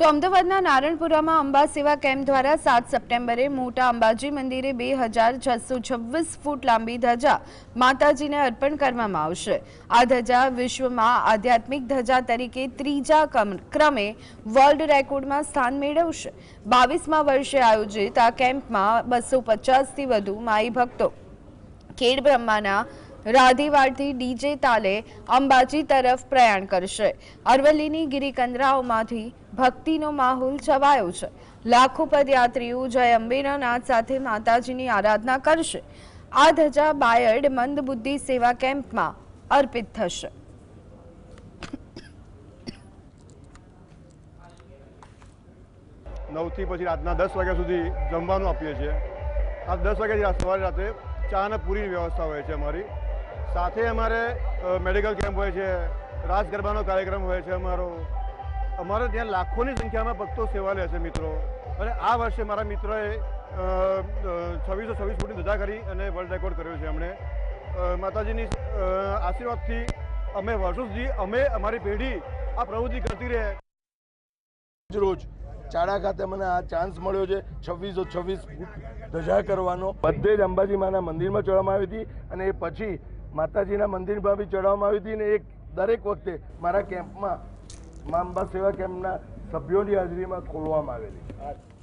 તો અમદાવાદના નારણપુરામાં અંબા સેવા કેમ્પ દ્વારા સાત સપ્ટેમ્બરે મોટા અંબાજી મંદિરે બે હજાર છસો છવ્વીસ ફૂટ લાંબી ધજા માતાજીને અર્પણ કરવામાં આવશે. આ ધજા વિશ્વમાં આધ્યાત્મિક ધજા તરીકે ત્રીજા ક્રમે વર્લ્ડ રેકોર્ડમાં સ્થાન મેળવશે. બાવીસમા વર્ષે આયોજિત આ કેમ્પમાં બસો પચાસથી વધુ માઈ ભક્તો ખેડ બ્રહ્માના રાધીવાડથી ડીજે તાલે અંબાજી તરફ પ્રયાણ કરશે. અરવલ્લીની ગિરિકંદરાઓમાંથી ભક્તિનો માહોલ છવાયો છે. લાખો પદયાત્રીઓ જય અંબેના સાથે માતાજીની આરાધના કરશે. આ ધજા બાયડ મંદબુદ્ધિ સેવા કેમ્પમાં અર્પિત થશે. નવથી પછી રાતના દસ વાગ્યા સુધી જમવાનું આપીએ છીએ. આ દસ વાગ્યાથી સવારે રાત્રે ચા અને પૂરીની વ્યવસ્થા હોય છે અમારી. સાથે અમારે મેડિકલ કેમ્પ હોય છે રાસ ગરબાનો કાર્યક્રમ હોય છે અમારો. અમારે ત્યાં લાખોની સંખ્યામાં ભક્તો સેવા લે છે મિત્રો. અને આ વર્ષે મારા મિત્રોએ છવ્વીસો છવ્વીસ ફૂટની ધજા કરી અને વર્લ્ડ રેકોર્ડ કર્યો છે એમણે. માતાજીની આશીર્વાદથી અમે વર્ષો સુધી અમે અમારી પેઢી આ પ્રવૃત્તિ કરતી રહે. રોજ ચાડા ખાતે મને આ ચાન્સ મળ્યો છે, છવ્વીસો છવ્વીસ ધજા કરવાનો. બધે જ અંબાજી માના મંદિરમાં ચડવામાં આવી હતી અને એ પછી માતાજીના મંદિરમાં બી ચડાવવામાં આવી હતી અને એક દરેક વખતે મારા કેમ્પમાં મા અંબા સેવા કેમ્પના સભ્યોની હાજરીમાં ખોલવામાં આવેલી.